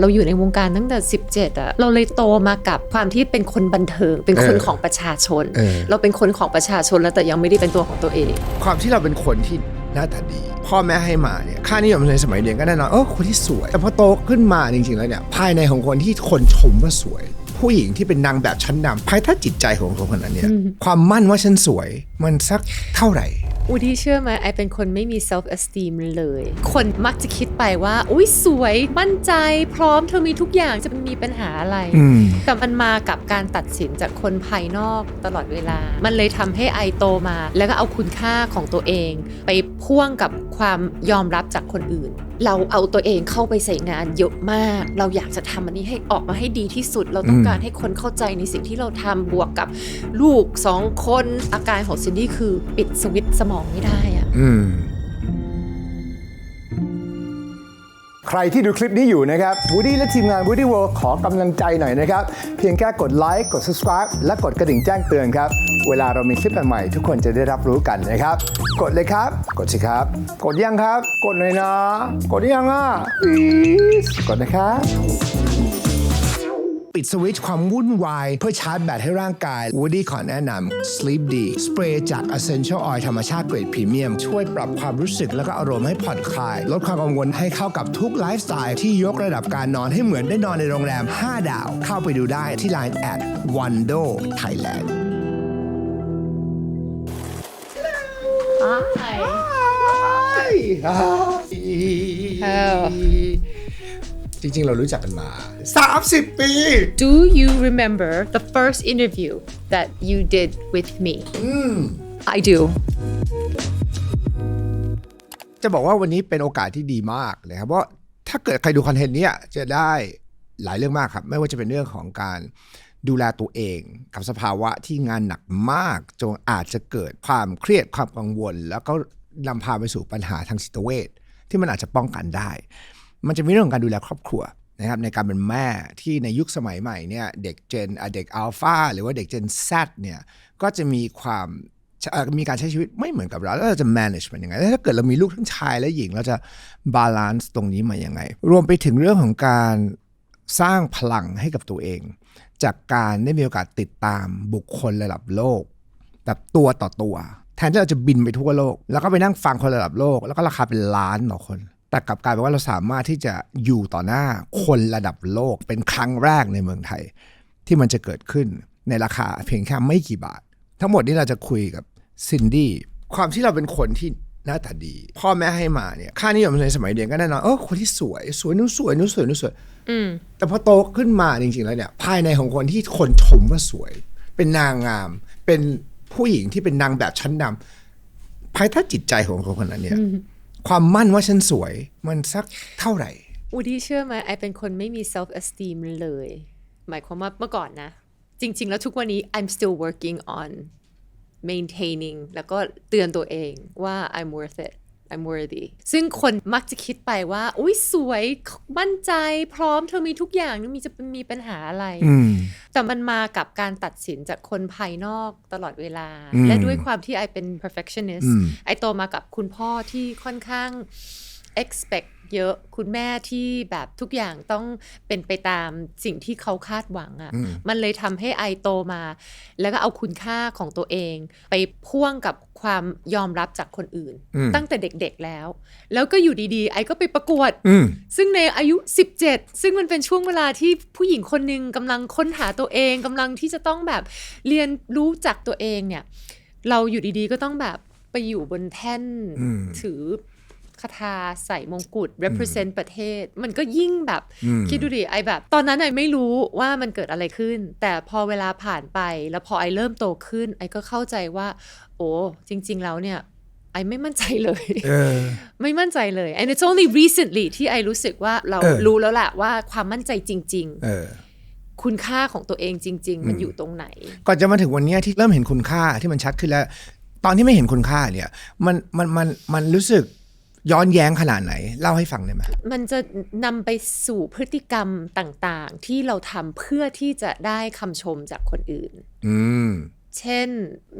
เราอยู่ในวงการตั้งแต่ 17อะเราเลยโตมากับความที่เป็นคนบันเทิง เป็นคนเออของประชาชน เออ เราเป็นคนของประชาชนแล้วแต่ยังไม่ได้เป็นตัวของตัวเอง ความที่เราเป็นคนที่หน้าตาดี พ่อแม่ให้มาเนี่ยค่านิยมในสมัยเรียนก็แน่นอนเออคนที่สวย แต่พอโตขึ้นมาจริงๆแล้วเนี่ยภายในของคนที่คนชมว่าสวย ผู้หญิงที่เป็นนางแบบชั้นนำภายใต้จิตใจของคนคนนั้นเนี่ยความมั่นว่าฉันสวยมันสักเท่าไหร่ อูดี้เชื่อไหมไอเป็นคนไม่มี self esteem เลย คนมักจะคิดไปว่า อุ้ยสวยมั่นใจพร้อมเธอมีทุกอย่างจะมีปัญหาอะไรอืมแต่มันมากับการตัดสินจากคนภายนอกตลอดเวลา มันเลยทำให้ไอโตมา แล้วก็เอาคุณค่าของตัวเอง ไปพ่วงกับความยอมรับจากคนอื่น เราเอาตัวเองเข้าไปใส่งานเยอะมาก เราอยากจะทำอันนี้ให้ออกมาให้ดีที่สุด เราต้องการให้คนเข้าใจในสิ่งที่เราทำบวกกับลูกสองคนอาการของซินดี้คือปิดสวิตสมองไม่ได้อะ ใครที่ดูคลิปนี้อยู่นะครับบูดี้และทีมงาน Woody World ขอกำลังใจหน่อยนะครับ เพียงแค่กดไลค์กด subscribe และกดกระดิ่งแจ้งเตือนครับ เวลาเรามีคลิปใหม่ๆทุกคนจะได้รับรู้กันนะครับ กดเลยครับ กดสิครับ กดยังครับ กดเลยนะ กดยังอะ please กดนะครับ ปิดสวิตช์ความวุ่นวาย เพื่อชาร์จแบตให้ร่างกาย Woody ขอแนะนำ Sleep D สเปรย์จาก Essential Oil ธรรมชาติเกรดพรีเมียม ช่วยปรับความรู้สึกและก็อารมณ์ให้ผ่อนคลาย ลดความกังวลให้เข้ากับทุกไลฟ์สไตล์ที่ยกระดับการนอนให้เหมือนได้นอนในโรงแรม 5 ดาว เข้าไปดูได้ที่ Line at Wando Thailand Hello จริง ๆ เรารู้จักกันมา 30 ปี Do you remember the first interview that you did with me I do จะบอกว่าวันนี้เป็นโอกาสที่ดีมากเลยครับเพราะถ้าเกิดใครดูคอนเทนต์เนี้ยจะได้หลายเรื่องมากครับ ไม่ว่าจะเป็นเรื่องของการดูแลตัวเองกับสภาวะที่งานหนักมากจนอาจจะเกิดความเครียดความกังวล แล้วก็นำพาไปสู่ปัญหาทางจิตเวชที่มันอาจจะป้องกันได้ มันจะมีเรื่องของการดูแลครอบครัวนะครับในการเป็นแม่ที่ในยุคสมัยใหม่เนี่ยเด็กเจนเด็กอัลฟาหรือว่าเด็กเจน Z เนี่ยก็จะมีความมีการใช้ชีวิตไม่เหมือนกับเราแล้วเราจะ manage มันยังไงแล้วถ้าเกิดเรามีลูกทั้งชายและหญิงเราจะ balance ตรงนี้มายังไง รวมไปถึงเรื่องของการสร้างพลังให้กับตัวเอง จากการได้มีโอกาสติดตามบุคคลระดับโลก แบบตัวต่อตัว แทนที่เราจะบินไปทั่วโลก แล้วก็ไปนั่งฟังคนระดับโลก แล้วก็ราคาเป็นล้านต่อคน แต่กลับกลายเป็นว่าเราสามารถที่จะอยู่ต่อหน้าคนระดับโลกเป็นครั้งแรกในเมืองไทย ที่มันจะเกิดขึ้นในราคาเพียงแค่ไม่กี่บาท ทั้งหมดนี้เราจะคุยกับซินดี้ความที่เราเป็นคนที่หน้าตาดี พ่อแม่ให้มาเนี่ยค่านิยมในสมัยเรียนก็แน่นอนเออคนที่สวยสวยนู้นสวยนู้นสวยนู้นสวยแต่พอโตขึ้นมาจริงๆแล้วเนี่ยภายในของคนที่คนชมว่าสวย เป็นนางงาม เป็นผู้หญิงที่เป็นนางแบบชั้นนำภายใต้จิตใจของคนคนนั้นเนี่ย ความมั่นว่าฉันสวยมันสักเท่าไหร่อูดี้เชื่อไหมไอเป็นคนไม่มี self esteem เลย หมายความว่าเมื่อก่อนนะ จริง ๆ แล้วทุกวันนี้ I'm still working on maintaining แล้วก็เตือนตัวเองว่า I'm worth it I'm worthy ซึ่งคนมักจะคิดไปว่า อุ้ยสวยมั่นใจพร้อมเธอมีทุกอย่างมีจะมีปัญหาอะไรอืมแต่มันมากับการตัดสินจากคนภายนอกตลอดเวลาอืมและด้วยความที่ไอเป็น perfectionist อืมไอโตมากับคุณพ่อที่ค่อนข้าง expect เยอะคุณแม่ที่แบบทุกอย่างต้องเป็นไปตามสิ่งที่เขาคาดหวังอะ่ะมันเลยทำให้ไอโตมา แล้วก็เอาคุณค่าของตัวเอง ไปพ่วงกับความยอมรับจากคนอื่น ตั้งแต่เด็กๆแล้ว แล้วก็อยู่ดีๆ ไอก็ไปประกวดอืมซึ่งในอายุ 17 ซึ่งมันเป็นช่วงเวลาที่ผู้หญิงคนหนึ่งกำลังค้นหาตัวเองกำลังที่จะต้องแบบเรียนรู้จักตัวเองเนี่ย เราอยู่ดีๆก็ต้องแบบไปอยู่บนแท่นอืมถือ คาถาใส่มงกุฎ represent ประเทศ มันก็ยิ่งแบบคิดดูดิไอแบบ ตอนนั้นไอไม่รู้ว่ามันเกิดอะไรขึ้น แต่พอเวลาผ่านไปแล้วพอไอเริ่มโตขึ้น ไอก็เข้าใจว่า โอ้จริง ๆ แล้วเนี่ยไอไม่มั่นใจเลยเออไม่มั่นใจเลย and it's only recently ที่ไอรู้สึกว่าเราเออรู้แล้วแหละว่าความมั่นใจจริงเออๆคุณค่าของตัวเองจริง ๆ มันอยู่ตรงไหน ก่อนจะมาถึงวันเนี้ยที่เริ่มเห็นคุณค่าที่มันชัดขึ้นแล้ว ตอนที่ไม่เห็นคุณค่าเนี่ย มันมันมันมันรู้สึก ย้อนแย้งขนาดไหน เล่าให้ฟังได้ไหมมันจะนำไปสู่พฤติกรรมต่างๆ ที่เราทำเพื่อที่จะได้คำชมจากคนอื่น อืมเช่น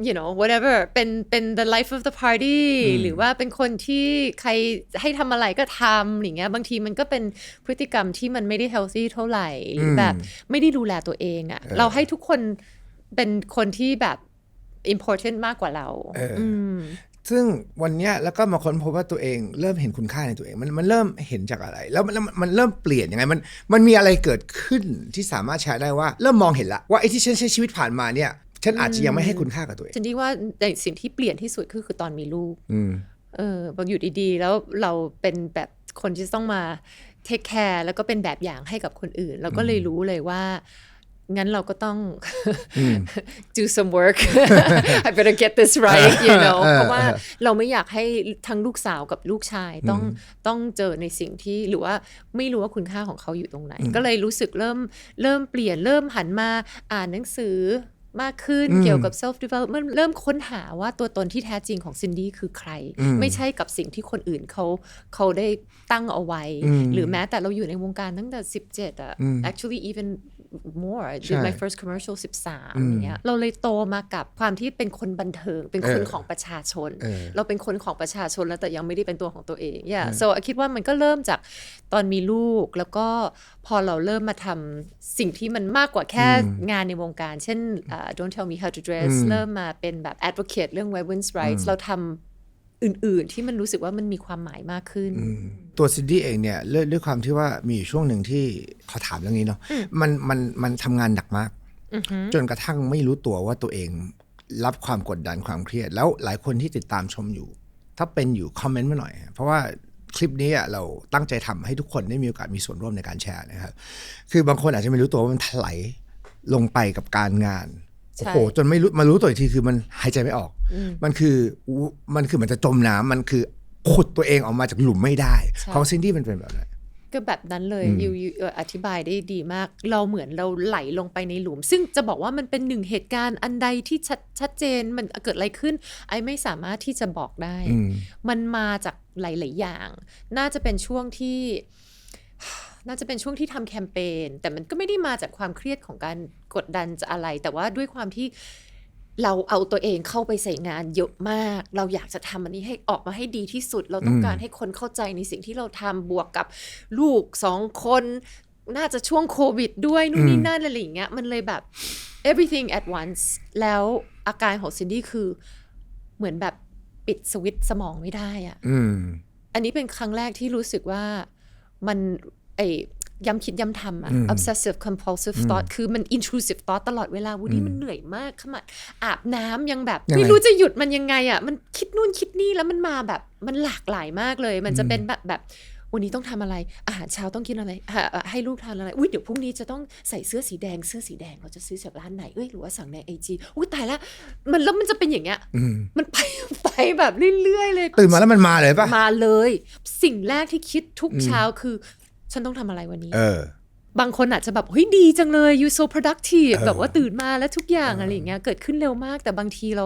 you know whatever เป็น เป็น the life of the party หรือว่าเป็นคนที่ใครให้ทำอะไรก็ทำอย่างเงี้ย บางทีมันก็เป็นพฤติกรรมที่มันไม่ได้ healthy เท่าไหร่ หรือแบบไม่ได้ดูแลตัวเองอะ่ะ เราให้ทุกคนเป็นคนที่แบบ important มากกว่าเราเอออืม ซึ่งวันเนี้ยแล้วก็มาค้นพบว่าตัวเองเริ่มเห็นคุณค่าในตัวเอง มันมันเริ่มเห็นจากอะไร แล้วมันมันมันเริ่มเปลี่ยนยังไงมันมันมีอะไรเกิดขึ้นที่สามารถแชร์ได้ว่า เริ่มมองเห็นละว่าไอ้ที่ฉันใช้ชีวิตผ่านมาเนี่ยฉันอาจจะยังไม่ให้คุณค่ากับตัวเองฉันคิดว่าในสิ่งที่เปลี่ยนที่สุดคือคือตอนมีลูกอืมเออบอกอยู่ดีๆ แล้วเราเป็นแบบคนที่ต้องมาเทคแคร์แล้วก็เป็นแบบอย่างให้กับคนอื่น เราก็เลยรู้เลยว่า งั้นเราก็ต้อง do some work I better get this right you know เพราะว่าเราไม่อยากให้ทั้งลูกสาวกับลูกชายต้องต้องเจอในสิ่งที่หรือว่าไม่รู้ว่าคุณค่าของเขาอยู่ตรงไหน ก็เลยรู้สึกเริ่มเริ่มเปลี่ยนเริ่มหันมาอ่านหนังสือมากขึ้นเกี่ยวกับ self development เริ่มค้นหาว่าตัวตนที่แท้จริงของซินดี้คือใคร ไม่ใช่กับสิ่งที่คนอื่นเขาเขาได้ตั้งเอาไว้ หรือแม้แต่เราอยู่ในวงการตั้งแต่ 17อะ actually even more I did ใช่ my first commercial 13อย่างเงี้ยเราเลยโตมากับความที่เป็นคนบันเทิง เป็นคนเออของประชาชน เออเราเป็นคนของประชาชนแล้วแต่ยังไม่ได้เป็นตัวของตัวเอง yeah so คิดว่ามันก็เริ่มจากตอนมีลูก แล้วก็พอเราเริ่มมาทำสิ่งที่มันมากกว่าแค่งานในวงการ เช่นอ่า don't tell me how to dress เริ่มมาเป็นแบบ advocate เรื่อง women's rights เราทำ อื่นๆ ที่มันรู้สึกว่ามันมีความหมายมากขึ้น ตัวซินดี้เองเนี่ยด้วยด้วยความที่ว่ามีอยู่ช่วงหนึ่งที่เขาถามเรื่องนี้เนาะมันมันมันทำงานหนักมาก จนกระทั่งไม่รู้ตัวว่าตัวเองรับความกดดันความเครียด แล้วหลายคนที่ติดตามชมอยู่ ถ้าเป็นอยู่คอมเมนต์มาหน่อย เพราะว่าคลิปนี้อะเราตั้งใจทำให้ทุกคนได้มีโอกาสมีส่วนร่วมในการแชร์นะครับ คือบางคนอาจจะไม่รู้ตัวว่ามันถลายลงไปกับการงานใช่ โอ้โหจนไม่รู้มารู้ตัวอีกทีคือมันหายใจไม่ออก มันคืออู้มันคือเหมันจะจมน้ำมันคือขุดตัวเองออกมาจากหลุมไม่ได้ใช่ของซินดี้มันเป็นแบบไหนก็แบบนั้นเลยยูยูเอ่ออธิบายได้ดีมาก เราเหมือนเราไหลลงไปในหลุม ซึ่งจะบอกว่ามันเป็นหนึ่งเหตุการณ์อันใดที่ชัดชัดเจนมันเกิดอะไรขึ้น ไอไม่สามารถที่จะบอกได้ มันมาจากหลาย ๆ อย่าง น่าจะเป็นช่วงที่ น่าจะเป็นช่วงที่ทำแคมเปญแต่มันก็ไม่ได้มาจากความเครียดของการกดดันจะอะไร แต่ว่าด้วยความที่เราเอาตัวเองเข้าไปใส่งานเยอะมาก เราอยากจะทำอันนี้ให้ออกมาให้ดีที่สุด เราต้องการให้คนเข้าใจในสิ่งที่เราทำบวกกับลูกสองคน น่าจะช่วงโควิดด้วยนู่นนี่นั่นอะไรอย่างเงี้ยมันเลยแบบ everything at once แล้วอาการของซินดี้คือเหมือนแบบปิดสวิตช์สมองไม่ได้อะอืมอันนี้เป็นครั้งแรกที่รู้สึกว่ามัน ไอย้ำคิดย้ำทำอะ obsessive compulsive thought คือมัน intrusive thought ตลอดเวลาวูดี้มันเหนื่อยมากขนาดอาบน้ำยังแบบยังไงไม่รู้จะหยุดมันยังไงอะมันคิดนู่นคิดนี่แล้วมันมาแบบมันหลากหลายมากเลย มันจะเป็นแบบแบบวันนี้ต้องทำอะไร อาหารเช้าต้องกินอะไรอะอะให้ลูกทานอะไร อุ้ยเดี๋ยวพรุ่งนี้จะต้องใส่เสื้อสีแดง เสื้อสีแดงเราจะซื้อจากร้านไหน เอ้ย หรือว่าสั่งในไอจีอุ้ยตายละ มันแล้วมันจะเป็นอย่างเงี้ย มันไปไปแบบเรื่อยๆเลย ตื่นมาแล้วมันมาเลยปะมาเลย สิ่งแรกที่คิดทุกเช้าคือ ฉันต้องทำอะไรวันนี้ เออบางคนอาจจะแบบเฮ้ยดีจังเลย you so productive แบบว่าตื่นมาแล้วทุกอย่างอะไรอย่างเงี้ยเกิดขึ้นเร็วมาก แต่บางทีเรา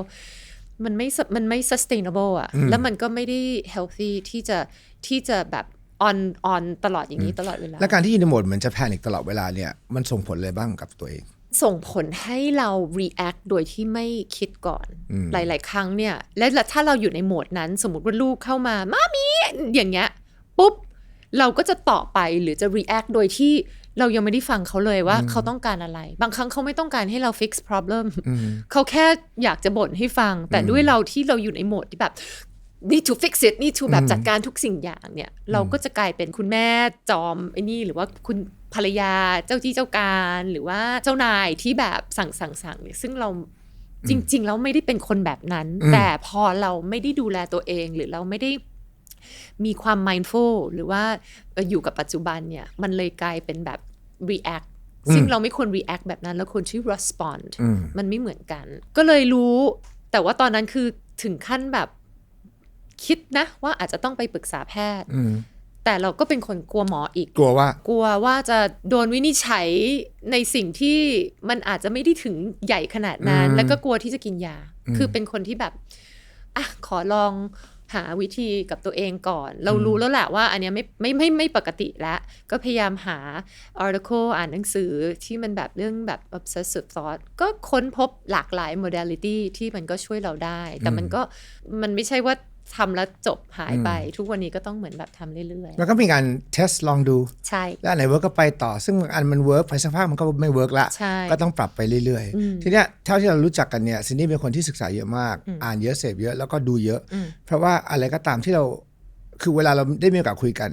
มันไม่ su- มันไม่ sustainable อะแล้วมันก็ไม่ได้ healthy ที่จะที่จะแบบ on on ตลอดอย่างนี้ตลอดเวลา และการที่อยู่ในโหมดเหมือนจะแพนิคตลอดเวลาเนี่ย มันส่งผลเลยบ้างกับตัวเอง ส่งผลให้เรา react โดยที่ไม่คิดก่อน หลาย ๆ ครั้งเนี่ย และถ้าเราอยู่ในโหมดนั้น สมมติว่าลูกเข้ามา มามี อย่างเงี้ย ปุ๊บ เราก็จะต่อไปหรือจะ react โดยที่เรายังไม่ได้ฟังเขาเลยว่าเขาต้องการอะไร บางครั้งเขาไม่ต้องการให้เรา fix problem เขาแค่อยากจะบ่นให้ฟัง แต่ด้วยเราที่เราอยู่ในโหมดที่แบบ need to fix it need to แบบจัดการทุกสิ่งอย่างเนี่ย เราก็จะกลายเป็นคุณแม่จอมไอ้นี่หรือว่าคุณภรรยาเจ้าที่เจ้าการหรือว่าเจ้านายที่แบบสั่งสั่งสั่งเนี่ยซึ่งเราจริง ๆ แล้วไม่ได้เป็นคนแบบนั้น แต่พอเราไม่ได้ดูแลตัวเองหรือเราไม่ได้ มีความ mindful หรือว่าเอ่ออยู่กับปัจจุบันเนี่ยมันเลยกลายเป็นแบบ react ซึ่งเราไม่ควร react แบบนั้นเราควรที่ respond มันไม่เหมือนกัน ก็เลยรู้ แต่ว่าตอนนั้นคือถึงขั้นแบบคิดนะว่าอาจจะต้องไปปรึกษาแพทย์แต่เราก็เป็นคนกลัวหมออีก กลัวว่า กลัวว่าจะโดนวินิจฉัยในสิ่งที่มันอาจจะไม่ได้ถึงใหญ่ขนาดนั้น แล้วก็กลัวที่จะกินยา คือเป็นคนที่แบบอะขอลอง หาวิธีกับตัวเองก่อน เรารู้แล้วแหละว่าอันเนี้ยไม่ไม่ไม่ไม่ปกติแล้ว ก็พยายามหา article อ่านหนังสือที่มันแบบเรื่องแบบ obsessive thought ก็ค้นพบหลากหลาย modality ที่มันก็ช่วยเราได้ แต่มันก็มันไม่ใช่ว่า ทำแล้วจบหายไป ทุกวันนี้ก็ต้องเหมือนแบบทำเรื่อยมันก็มีการเทสลองดูๆใช่ แล้วอันไหนเวิร์กก็ไปต่อ ซึ่งบางอันมันเวิร์กไปสักพักมันก็ไม่เวิร์กละใช่ก็ต้องปรับไปเรื่อยๆ ทีเนี้ยเท่าที่เรารู้จักกันเนี่ยซินนี่เป็นคนที่ศึกษาเยอะมาก อ่านเยอะเสพเยอะแล้วก็ดูเยอะ เพราะว่าอะไรก็ตามที่เรา คือเวลาเราได้มีโอกาสคุยกัน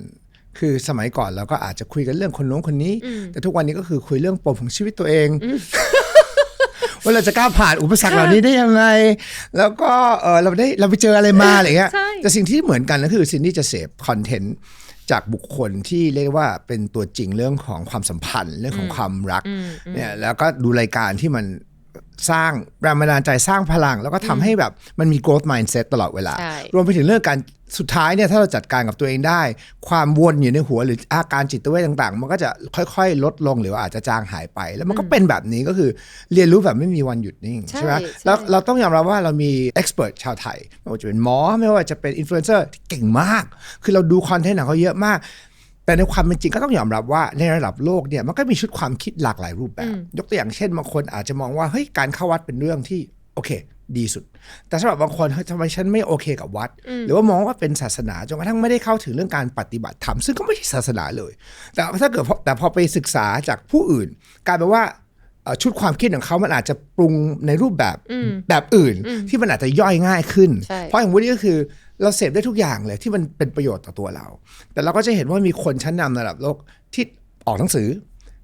คือสมัยก่อนเราก็อาจจะคุยกันเรื่องคนโน้นคนนี้ แต่ทุกวันนี้ก็คือคุยเรื่องปมของชีวิตตัวเอง ว่าเราจะก้าวผ่านอุปสรรคเหล่านี้ได้ยังไง แล้วก็เออเราได้เราไปเจออะไรมาอะไรเงี้ยใช่แต่สิ่งที่เหมือนกันก็คือซินนี่จะเสพคอนเทนต์จากบุคคลที่เรียกว่าเป็นตัวจริงเรื่องของความสัมพันธ์เรื่องของความรักเนี่ยแล้วก็ดูรายการที่มันสร้างแรงบันดาลใจสร้างพลัง แล้วก็ทำให้แบบมันมี growth mindset ตลอดเวลาใช่รวมไปถึงเรื่องการ สุดท้ายเนี่ยถ้าเราจัดการกับตัวเองได้ ความวนอยู่ในหัวหรืออาการจิตเวทต่างๆ มันก็จะค่อยๆ ลดลงหรือว่าอาจจะจางหายไป แล้วมันก็เป็นแบบนี้ก็คือเรียนรู้แบบไม่มีวันหยุดนิ่งใช่ใช่ไหมใช่แล้วเราต้องยอมรับว่าเรามีเอ็กซ์เพรสชาวไทย ไม่ว่าจะเป็นหมอ ไม่ว่าจะเป็นอินฟลูเอนเซอร์ที่เก่งมาก คือเราดูคอนเทนต์ของเขาเยอะมากแต่ในความเป็นจริงก็ต้องยอมรับว่าในระดับโลกเนี่ยมันก็มีชุดความคิดหลากหลายรูปแบบ ยกตัวอย่างเช่นบางคนอาจจะมองว่าเฮ้ยการเข้าวัดเป็นเรื่องที่โอเค ดีสุด แต่สำหรับบางคนเฮ้ยทำไมฉันไม่โอเคกับวัด หรือว่ามองว่าเป็นศาสนาจนกระทั่งไม่ได้เข้าถึงเรื่องการปฏิบัติธรรมซึ่งก็ไม่ใช่ศาสนาเลย แต่ถ้าเกิดพอแต่พอไปศึกษาจากผู้อื่นกลายเป็นว่าเอ่อชุดความคิดของเขามันอาจจะปรุงในรูปแบบแบบอื่น ที่มันอาจจะย่อยง่ายขึ้นใช่เพราะอย่างวันนี้ก็คือเราเสพได้ทุกอย่างเลยที่มันเป็นประโยชน์ต่อตัวเรา แต่เราก็จะเห็นว่ามีคนชั้นนำระดับโลกที่ออกหนังสือ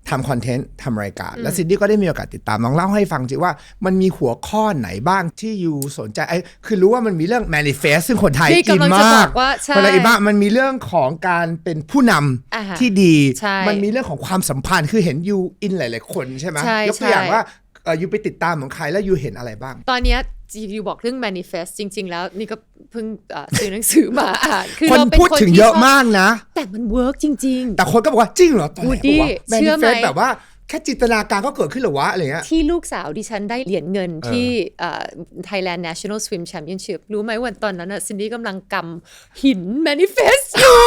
ทำคอนเทนต์ทำรายการ และซินดี้ก็ได้มีโอกาสติดตามน้องเล่าให้ฟังจริงว่ามันมีหัวข้อไหนบ้างที่ยูสนใจไอ้คือรู้ว่ามันมีเรื่อง manifest ซึ่งคนไทยที่อินกำลังจะมาบอกกว่าใช่คนไทยอินมากมันมีเรื่องของการเป็นผู้นอ่าฮะำที่ดีใช่มันมีเรื่องของความสัมพันธ์คือเห็นยูอินหลาย ๆ คนใช่ไหมใช่ยกตัวอย่างใช่ว่าเอ่อยูไปติดตามของใครแล้วยูเห็นอะไรบ้าง ตอนเนี้ยยูบอกเรื่อง manifest จริง ๆ แล้ว นี่ก็เพิ่งเอ่อซื้อหนังสือมาอ่านคือคนเราเป็นพูดคนถึงที่เยอะชบมากนะ แต่มันเวิร์กจริง แต่คนก็บอกว่าจริงเหรอตอนแรก Woody บอกว่าเชื่อไหม manifest แบบว่าแค่จินตนาการก็เกิดขึ้นเหรอวะอะไรเงี้ย ๆ ที่ลูกสาวดิฉันได้เหรียญเงินที่เอ่อ Thailand National Swim Championship รู้ไหมวันตอนนั้นอะซินดี้กำลังกำหิน manifest อยู่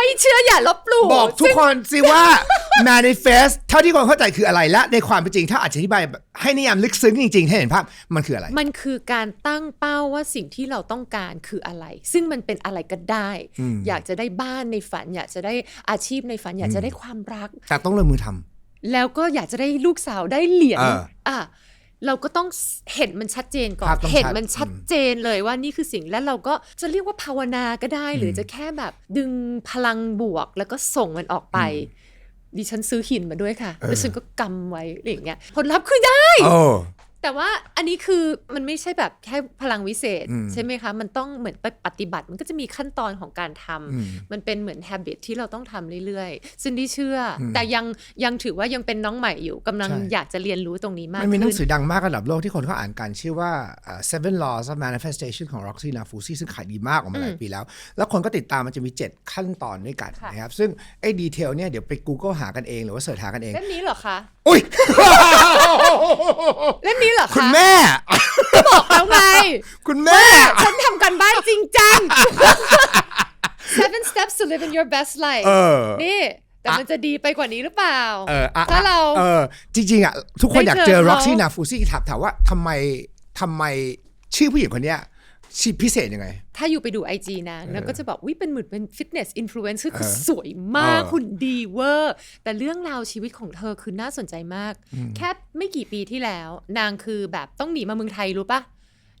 ไม่เชื่ออย่าลบหลู่บอกทุกคนสิว่า manifest เท่าที่คนเข้าใจคืออะไรและในความเป็นจริง ถ้าอาจจะอธิบายแบบให้นิยามลึกซึ้งจริงๆ ให้เห็นภาพมันคืออะไร มันคือการตั้งเป้าว่าสิ่งที่เราต้องการคืออะไร ซึ่งมันเป็นอะไรก็ได้ อยากจะได้บ้านในฝัน อยากจะได้อาชีพในฝัน อยากจะได้ความรัก แต่ต้องลงมือทำแล้วก็อยากจะได้ลูกสาวได้เหรียญเอออะ เราก็ต้องเห็นมันชัดเจนก่อนภาพต้องชัดเห็นมันชัดเจนเลยว่านี่คือสิ่งแล้วเราก็จะเรียกว่าภาวนาก็ได้ หรือจะแค่แบบดึงพลังบวกแล้วก็ส่งมันออกไปดิฉันซื้อหินมาด้วยค่ะ แล้วฉันก็กำไว้อะไรอย่างเงี้ยผลลัพธ์คือได้โอ้ แต่ว่าอันนี้คือมันไม่ใช่แบบแค่พลังวิเศษใช่ไหมคะ มันต้องเหมือนไปปฏิบัติ มันก็จะมีขั้นตอนของการทำมันเป็นเหมือน habit ที่เราต้องทำเรื่อยๆ ซึ่งที่เชื่ออแต่ยังยังถือว่ายังเป็นน้องใหม่อยู่กำลังใช่ อยากจะเรียนรู้ตรงนี้มากมันมีหนัขึ้งน สือดังมากระดับโลกที่คนเขาอ่านกันชื่อว่าอ่า Seven Laws of Manifestation ของ Roxy Nafousi ซึ่งขายดีมากออกมาหลายปีแล้ว แล้วคนก็ติดตามมันจะมี 7 ขั้นตอนด้วยกันค่ะ นะครับ ซึ่งไอ้ดีเทลเนี่ยเดี๋ยวไป Google หากันเองหรือว่าเสิร์ชหากันเอง เล่มนี้เหรอคะ อุ้ย เล่มนี้เหรอคะคุณแม่บอกแล้วไง คุณแม่ ฉันทำกันบ้านจริงจัง Seven steps to live in your best life เออนี่แต่มันจะดีไปกว่านี้หรือเปล่าเอออะถ้าเราเออจริงๆอะทุกคนได้อยากเจอเจอเขา Roxy Nafousi ถามถามว่าทำไมทำไมชื่อผู้หญิงคนเนี้ย ชีพิเศษยังไง ถ้าอยู่ไปดู IG นางนางก็จะบอกวิเป็นเหมือนเป็นฟิตเนสอินฟลูเอนเซอร์คือสวยมากเออหุ่นดีเวอร์ แต่เรื่องราวชีวิตของเธอคือน่าสนใจมาก แค่ไม่กี่ปีที่แล้ว นางคือแบบต้องหนีมาเมืองไทยรู้ปะ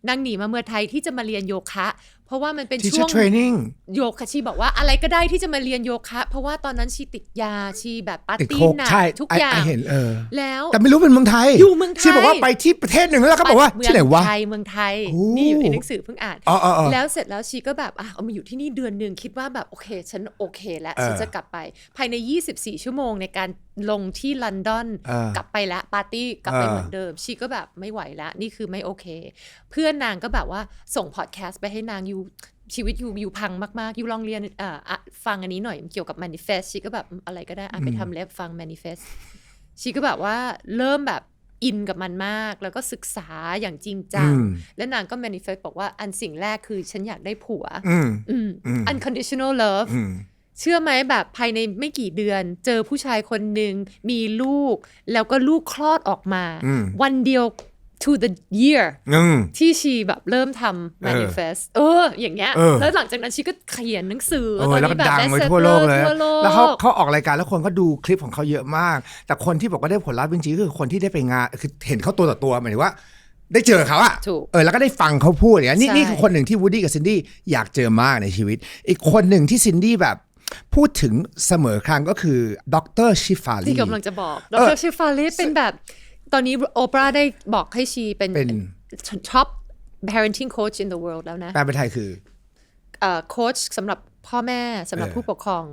นางหนีมาเมืองไทยที่จะมาเรียนโยคะ เพราะว่ามันเป็นทีเชช่อวงร์เทรนนิ่งโยคะชีบอกว่าอะไรก็ได้ที่จะมาเรียนโยคะ เพราะว่าตอนนั้นชีติดยาชีแบบปาร์ติดตี้โคกหนักใช่ทุกไอ้อย่างไอ้เห็นเออ แล้วแต่ไม่รู้เป็นเมืองไทยอยู่เมืองไทยชีบอกว่าไปที่ประเทศหนึ่งแล้วก็บอกว่าเมืที่ไหนวะไทยเมืองไทยโอ้นี่อยู่ในหนังสือเพิ่งอ่านอ๋ออ๋ออ๋อแล้วเสร็จแล้วชีก็แบบอะเอามาอยู่ที่นี่เดือนหนึ่งคิดว่าแบบโอเค ฉันโอเคแล้วเออฉันจะกลับไป ภายใน 24 ชั่วโมงในการลงที่ลอนดอนเออกลับไปละปาร์ตี้กลับไปเออเหมือนเดิม ชีก็แบบไม่ไหวละนี่คือไม่โอเค เพื่อนนางก็แบบว่าส่งพอดแคสต์ไปให้นางอยู่ชีวิตอยู่อยู่พังมากๆ อยู่ลองเรียนเอ่ออะฟังอันนี้หน่อยเกี่ยวกับ manifest ชีก็แบบอะไรก็ได้อะไปทำเล็บฟัง manifest ชีก็แบบว่าเริ่มแบบอินกับมันมาก แล้วก็ศึกษาอย่างจริงจังอืมและนางก็ manifest บอกว่าอันสิ่งแรกคือฉันอยากได้ผัวอืมอืมอืม unconditional love อืมเชื่อไหมแบบภายในไม่กี่เดือน เจอผู้ชายคนหนึ่งมีลูก แล้วก็ลูกคลอดออกมาอืมวันเดียว to the year อืมที่ชีแบบเริ่มทำ manifest เออ อย่างเงี้ยเออแล้วหลังจากนั้นชีก็เขียนหนังสือเอตออนแล้วก็นี้แบบดังไป bestseller ทั่วโลกเลยทั่วโลกแล้วเขาเขาออกรายการแล้วคนก็ดูคลิปของเขาเยอะมาก แต่คนที่บอกว่าได้ผลลัพธ์จริงๆก็คือคนที่ได้ไปงาน คือเห็นเขาตัวต่อตัวหมายถึงว่า ได้เจอเขาอะถูกเออแล้วก็ได้ฟังเขาพูดอย่างเงี้ยนี่ใช่นี่คือคนหนึ่งที่วูดดี้กับซินดี้อยากเจอมากในชีวิต อีกคนหนึ่งที่ซินดี้แบบพูดถึงเสมอครั้งก็คือดรชิฟาลีที่กำลังจะบอกดเออรชิฟาเลเป็นแบบ ตอนนี้โอปราได้บอกให้ชีเป็นเป็น top parenting coach in the world แล้วนะแปลเป็นไทยคือโค้ชสำหรับพ่อแม่สำหรับเออผู้ปกครอง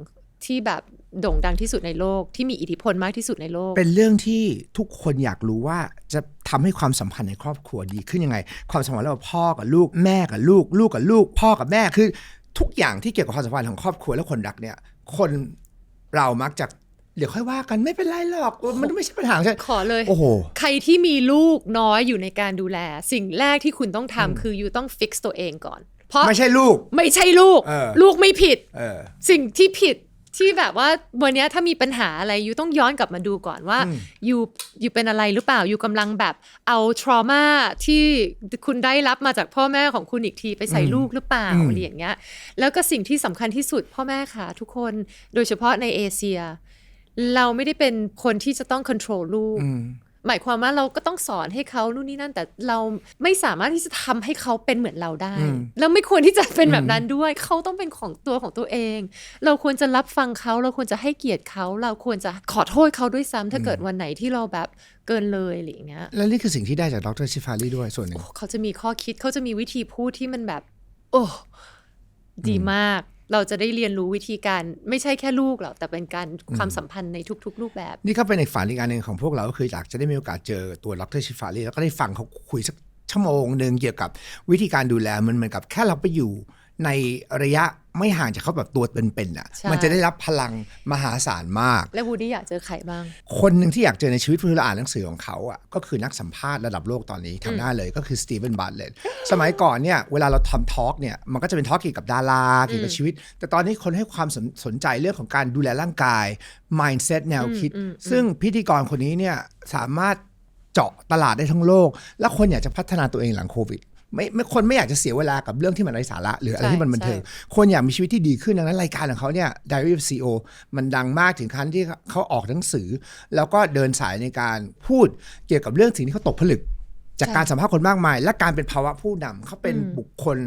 ที่แบบโด่งดังที่สุดในโลกที่มีอิทธิพลมากที่สุดในโลก เป็นเรื่องที่ทุกคนอยากรู้ว่าจะทำให้ความสัมพันธ์ในครอบครัวดีขึ้นยังไง ความสัมพันธ์ระหว่างพ่อกับลูกแม่กับลูก ลูกกับลูก พ่อกับแม่คือ ทุกอย่างที่เกี่ยวกับความสัมพันธ์ของครอบครัวและคนรักเนี่ย คนเรามักจะ เดี๋ยวค่อยว่ากันไม่เป็นไรหรอก มันไม่ใช่ปัญหาใช่ขอเลยโอ้โหใครที่มีลูกน้อยอยู่ในการดูแล สิ่งแรกที่คุณต้องทำคืออยู่ต้อง fix ตัวเองก่อน เพราะไม่ใช่ลูก ไม่ใช่ลูกเออลูกไม่ผิดเออสิ่งที่ผิดที่แบบว่าวันเนี้ยถ้ามีปัญหาอะไรยูต้องย้อนกลับมาดูก่อนว่ายูยูเป็นอะไรหรือเปล่ายูกำลังแบบเอา trauma ที่คุณได้รับมาจากพ่อแม่ของคุณอีกทีไปใส่ลูกหรือเปล่าอืมอะไรอย่างเงี้ยแล้วก็สิ่งที่สำคัญที่สุดพ่อแม่ค่ะทุกคนโดยเฉพาะในเอเชีย เราไม่ได้เป็นคนที่จะต้อง control ลูกอืมหมายความว่าเราก็ต้องสอนให้เขานู่นนี่นั่น แต่เราไม่สามารถที่จะทำให้เขาเป็นเหมือนเราได้อืมแล้วไม่ควรที่จะเป็นแบบนั้นด้วย เขาต้องเป็นของตัวของตัวเอง เราควรจะรับฟังเขา เราควรจะให้เกียรติเขา เราควรจะขอโทษเขาด้วยซ้ำถ้าเกิดวันไหนที่เราแบบเกินเลยอะไรอย่างเงี้ย และนี่คือสิ่งที่ได้จากดรชิฟาลีด้วยส่วนหนึ่งเขาจะมีข้อคิดเขาจะมีวิธีพูดที่มันแบบ โอ้ดีมาก เราจะได้เรียนรู้วิธีการไม่ใช่แค่ลูกหรอกแต่เป็นการความสัมพันธ์ในทุก ๆ รูปแบบ นี่ก็เป็นอีกฝันอีกอันหนึ่งของพวกเราก็คืออยากจะได้มีโอกาสเจอตัวดรชิฟาลีแล้วก็ได้ฟังเขาคุยสักชั่วโมงหนึ่งเกี่ยวกับวิธีการดูแลมันเหมือนกับแค่เราไปอยู่ ในระยะไม่ห่างจากเขาแบบตัวเป็นๆอะใช่มันจะได้รับพลังมหาศาลมาก แล้ววูดดี้อยากเจอใครบ้าง คนหนึ่งที่อยากเจอในชีวิตเพื่อเราอ่านหนังสือของเขาอะก็คือนักสัมภาษณ์ระดับโลกตอนนี้ทำหน้าเลยก็คือสตีเวนบัตเลนสมัยก่อนเนี่ยเวลาเราทำทอล์กเนี่ยมันก็จะเป็นทอล์กเกี่ยวกับดาราเกี่ยวกับชีวิต แต่ตอนนี้คนให้ความสนสนใจเรื่องของการดูแลร่างกาย mindset แนวคิด ซึ่งพิธีกรคนนี้เนี่ยสามารถเจาะตลาดได้ทั้งโลก และคนอยากจะพัฒนาตัวเองหลังโควิด ไม่ไม่คนไม่อยากจะเสียเวลากับเรื่องที่มันไร้สาระ หรืออะไรใช่ที่มันบันเทิงใช่คนอยากมีชีวิตที่ดีขึ้นดังนั้นรายการของเขาเนี่ย Diary of CEO มันดังมากถึงขั้นที่เขาออกหนังสือ แล้วก็เดินสายในการพูดเกี่ยวกับเรื่องสิ่งที่เขาตกผลึก จากการสัมภาษณ์คนมากมาย และการเป็นภาวะผู้นำเขาเป็นบุคคล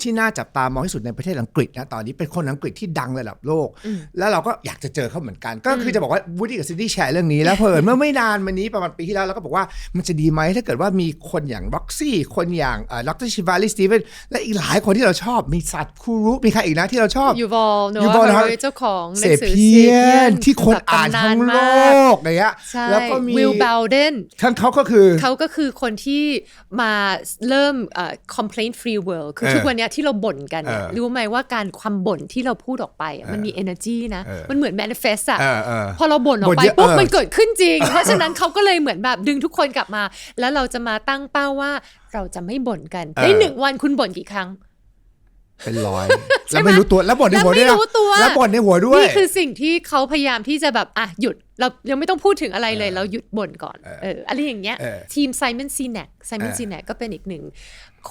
ที่น่าจับตามองที่สุดในประเทศอังกฤษนะตอนนี้เป็นคนอังกฤษที่ดังระดับโลก แล้วเราก็อยากจะเจอเขาเหมือนกัน ก็คือจะบอกว่าวูดดี้กับซินดี้แชร์เรื่องนี้แล้วเพิ่นเมื่อไม่นานมานี้ประมาณปีที่แล้วเราก็บอกว่ามันจะดีไหมถ้าเกิดว่ามีคนอย่างบ็อกซี่คนอย่างดรชิวาลีสตีเวนและอีกหลายคนที่เราชอบมีสัตว์คูรุมีใครอีกนะที่เราชอบยูวอลโน Yuval อา Noah เจ้าของหเสนังสือเพียนที่คนอ่านทั้งโลกกอะไรเงี้ยใช่แล้วก็มีวิลบาวเดนทั้งเขาก็คือเขาก็คือคนที่มาเริ่มเอ่อ complaint free world คือเออทุกวันเนี้ยที่เราบ่นกันเนี่ยเออรู้ไหมว่าการความบ่นที่เราพูดออกไปอะมันมี energy นะเออมันเหมือน manifest อะเออเออพอเราบ่นออกบ่นไปเยอะปุ๊บเออมันเกิดขึ้นจริง เพราะฉะนั้นเขาก็เลยเหมือนแบบดึงทุกคนกลับมา แล้วเราจะมาตั้งเป้าว่าเราจะไม่บ่นกันในหนึ่งวันคุณบ่นกี่ครั้ง เป็นร้อย แล้วไม่รู้ตัวแล้วบ่นในแล้วหัวไม่ด้วยนะรู้ตัวแล้วบ่นในหัวด้วยนี่คือสิ่งที่เขาพยายามที่จะแบบอะหยุดเรายังไม่ต้องพูดถึงอะไรเลย เราหยุดบ่นก่อนเอออะไรอย่างเงี้ยเออทีมไซมอนซีแนกไซมอนเออซีแนกก็เป็นอีกหนึ่ง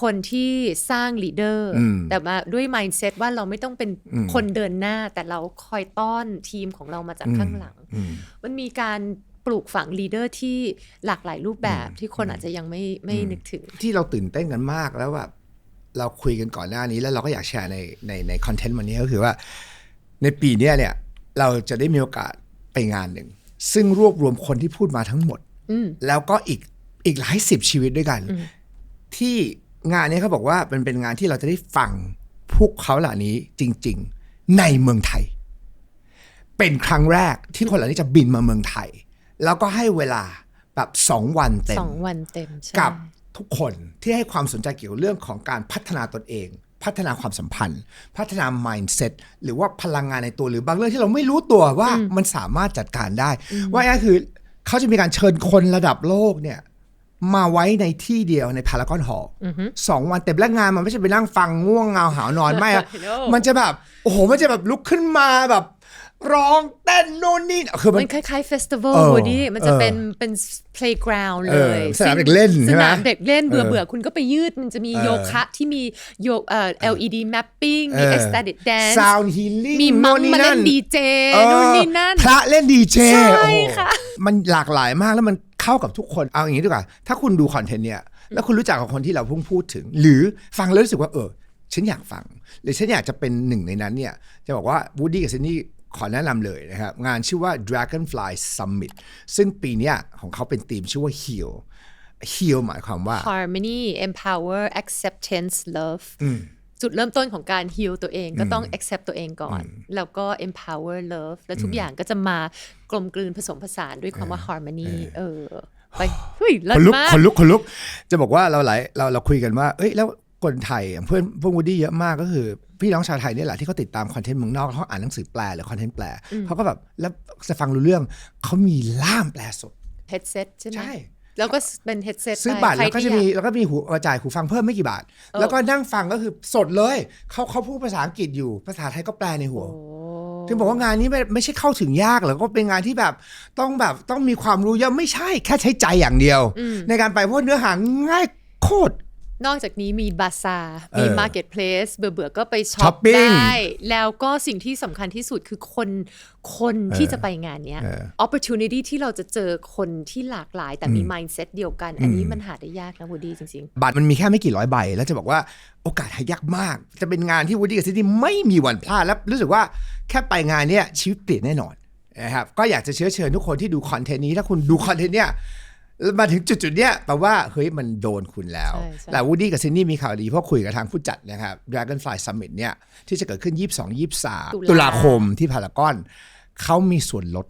คนที่สร้างลีดเดอร์อืมแต่มาด้วย mindset ว่าเราไม่ต้องเป็นคนเดินหน้า แต่เราคอยต้อนทีมของเรามาจากข้างหลังอืมมันมีการปลูกฝังลีดเดอร์ที่หลากหลายรูปแบบที่คนอาจจะยังไม่ไม่นึกถึง ที่เราตื่นเต้นกันมากแล้วแบบ เราคุยกันก่อนหน้านี้แล้วเราก็อยากแชร์ในในในคอนเทนต์วันนี้ก็คือว่า ในปีเนี้ยเนี่ยเราจะได้มีโอกาสไปงานหนึ่ง ซึ่งรวบรวมคนที่พูดมาทั้งหมดอืมแล้วก็อีกอีกหลายสิบชีวิตด้วยกัน ที่งานนี้เขาบอกว่ามันเป็นงานที่เราจะได้ฟังพวกเขาเหล่านี้จริง ๆ ในเมืองไทย เป็นครั้งแรกที่คนเหล่านี้จะบินมาเมืองไทย แล้วก็ให้เวลาแบบสองวันเต็มสองวันเต็มใช่กับ ทุกคนที่ให้ความสนใจเกี่ยวกับเรื่องของการพัฒนาตนเอง พัฒนาความสัมพันธ์ พัฒนา mindset หรือว่าพลังงานในตัวหรือบางเรื่องที่เราไม่รู้ตัวว่ามันสามารถจัดการได้ ว่าง่ายๆคือเขาจะมีการเชิญคนระดับโลกเนี่ยมาไว้ในที่เดียวในพารากอนหอสองวันเต็มและงานมันไม่ใช่ไปนั่งฟังง่วงเงาหาวนอนไม่อะ I know มันจะแบบ โอ้โห มันจะแบบลุกขึ้นมาแบบ ร้องเต้นโน่นนี่คือมัน มันคล้ายๆเฟสติวัลเออวูดี้มันจะเออเป็นเป็น playground เอเลอยสนามเด็กเล่นสใช่ไหมนามเด็กเล่นเบื่อเออเบื่อคุณก็ไปยืดมันจะมีเออ โยคะที่มีโยเอ่อ LED mapping มีเออ ecstatic dance ซาวน์ฮีลิ่งมีมังมาเล่นดีเจนู่นนี่นั่น พระเล่นดีเจใช่โอ้โหค่ะ มันหลากหลายมากแล้วมันเข้ากับทุกคนเอาอย่างนี้ดีกว่า ถ้าคุณดูคอนเทนต์เนี่ยแล้วคุณรู้จักกับคนที่เราเพิ่งพูดถึง หรือฟังแล้วรู้สึกว่าเออ ฉันอยากฟัง หรือฉันอยากจะเป็นหนึ่งในนั้นเนี่ย จะบอกว่าวูดดี้กับซินนี่ ขอแนะนำเลยนะครับ งานชื่อว่า Dragonfly Summit ซึ่งปีเนี้ยของเขาเป็นธีมชื่อว่า Heal Heal หมายความว่า harmony empower acceptance love จุดเริ่มต้นของการ heal ตัวเองก็ต้อง accept ตัวเองก่อน แล้วก็ empower love แล้วทุกอย่างก็จะมากลมกลืนผสมผสานด้วยคำว่า harmony เออไปเฮ้ยเลิคศนลุกมากคนลุกคนลุก จะบอกว่าเราหลายเราเราคุยกันว่า เอ้ยแล้ว คนไทยอย่างเพื่อนเพื่อนวูดดี้เยอะมากก็คือ พี่น้องชาวไทยเนี่ยแหละที่เขาติดตามคอนเทนต์เมืองนอกเขาอ่านหนังสือแปลหรือคอนเทนต์แปลเขาก็แบบแล้วจะฟังรู้เรื่องเขามีล่ามแปลสด headset ใช่ไหมใช่แล้วก็เป็น headset ซื้อไปบัตรใครแล้วก็จะที่มีอยาแล้วก็มีหูกระจายหูฟังเพิ่มไม่กี่บาท แล้วก็นั่งฟังก็คือสดเลยเขาเขาพูดภาษาอังกฤษอยู่ภาษาไทยก็แปลในหัวถึงบอกว่างานนี้ไม่ไม่ใช่เข้าถึงยากหรอกก็เป็นงานที่แบบต้องแบบต้องมีความรู้เยอะไม่ใช่แค่ใช้ใจอย่างเดียว ในการไปเพราะเนื้อหาง่ายโคตร นอกจากนี้มีบาซาเออมี marketplace เบื่อๆก็ไปช็อป Shopping ได้ แล้วก็สิ่งที่สำคัญที่สุดคือคนคนที่จะไปงานเนี้ยเออ opportunity ที่เราจะเจอคนที่หลากหลาย แต่มี mindset เดียวกัน อันนี้มันหาได้ยากนะวูดี้จริงบัตรมันมีแค่ไม่กี่ร้อยใบ แล้วจะบอกว่าโอกาสหายากมาก จะเป็นงานที่วูดดี้กับซิตี้ไม่มีวันพลาด และรู้สึกว่าแค่ไปงานเนี้ยชีวิตเปลี่ยนแน่นอนนะครับก็อยากจะเชื้อเชิญทุกคนที่ดูคอนเทนต์นี้ถ้าคุณดูคอนเทนต์เนี้ยแล้ว มาถึงจุดๆเนี้ยแปลว่าเฮ้ยมันโดนคุณแล้วใช่ใช่แต่วูดดี้กับซินนี่มีข่าวดีเพราะคุยกับทางผู้จัดนะครับ Dragonfly Summit เนี่ยที่จะเกิดขึ้น 22 23 ตุลาคมที่พารากอนเขามีส่วนลด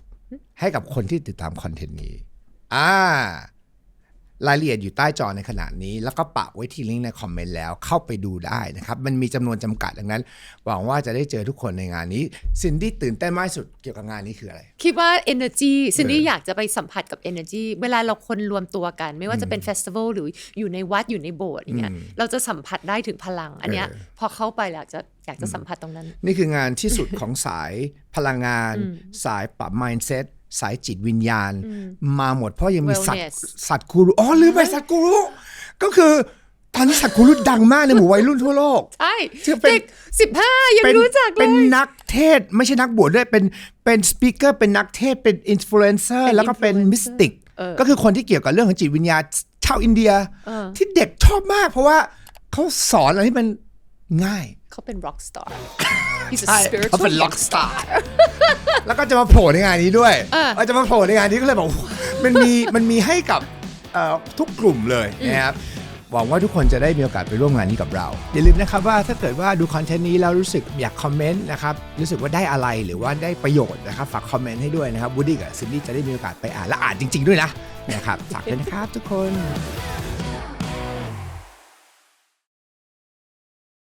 ให้กับคนที่ติดตามคอนเทนต์นี้ อ่า รายละเอียดอยู่ใต้จอในขณะนี้ แล้วก็ปะไว้ที่ลิงก์ในคอมเมนต์แล้วเข้าไปดูได้นะครับ มันมีจำนวนจำกัดดังนั้น หวังว่าจะได้เจอทุกคนในงานนี้สิ่งที่ตื่นเต้นมากที่สุดเกี่ยวกับงานนี้คืออะไรๆคิดว่า energy ซินดี้อยากจะไปสัมผัสกับ energy เวลาเราคนรวมตัวกัน ไม่ว่าจะเป็นเฟสติวัลหรืออยู่ในวัดอยู่ในโบสถ์อย่างเงี้ยเราจะสัมผัสได้ถึงพลัง อันเนี้ยเออพอเข้าไปแล้วจะอยากจะสัมผัสตรงนั้น นี่คืองานที่สุดของสายพลังงาน สายปรับ mindset สายจิตวิญญาณ มาหมดเพราะยังมีสัตว์ Wellness สัตว์กูรุอ๋อลืมไปสัตว์กูรุก็คือตอนนี้สัตว์กูรุดังมากในหมู่วัยรุ่นทั่วโลกใช่ชื่อเป็นเด็กสิบห้ายังเป็นรู้จักเลเป็นยนักเทศน์ไม่ใช่นักบวชด้วย เป็นเป็นสปีกเกอร์เป็นนักเทศน์เป็นอินฟลูเอนเซอร์เป็นแล้วก็เป็น influencer มิสติกเออก็คือคนที่เกี่ยวกับเรื่องของจิตวิญญาณชาวอินเดียที่เด็กชอบมาก เพราะว่าเขาสอนอะไรที่มันง่าย เขาเป็น rock star he's a ใช่ spiritual เขาเป็นล็อกสตาร์ แล้วก็จะมาโผล่ในงานนี้ด้วยเออเออจะมาโผล่ในงานนี้ก็เลยบอกโอ้โหมันมีมันมีให้กับเอ่อทุกกลุ่มเลยนะครับหวังว่าทุกคนจะได้มีโอกาสไปร่วมงานนี้กับเรา อย่าลืมนะครับว่าถ้าเกิดว่าดูคอนเทนต์นี้แล้วรู้สึกอยากคอมเมนต์นะครับรู้สึกว่าได้อะไรหรือว่าได้ประโยชน์นะครับฝากคอมเมนต์ให้ด้วยนะครับบูดี้กับซินดี้จะได้มีโอกาสไปอ่านและอ่านจริง ๆ ด้วยนะนะครับฝากด้วยนะครับทุกคน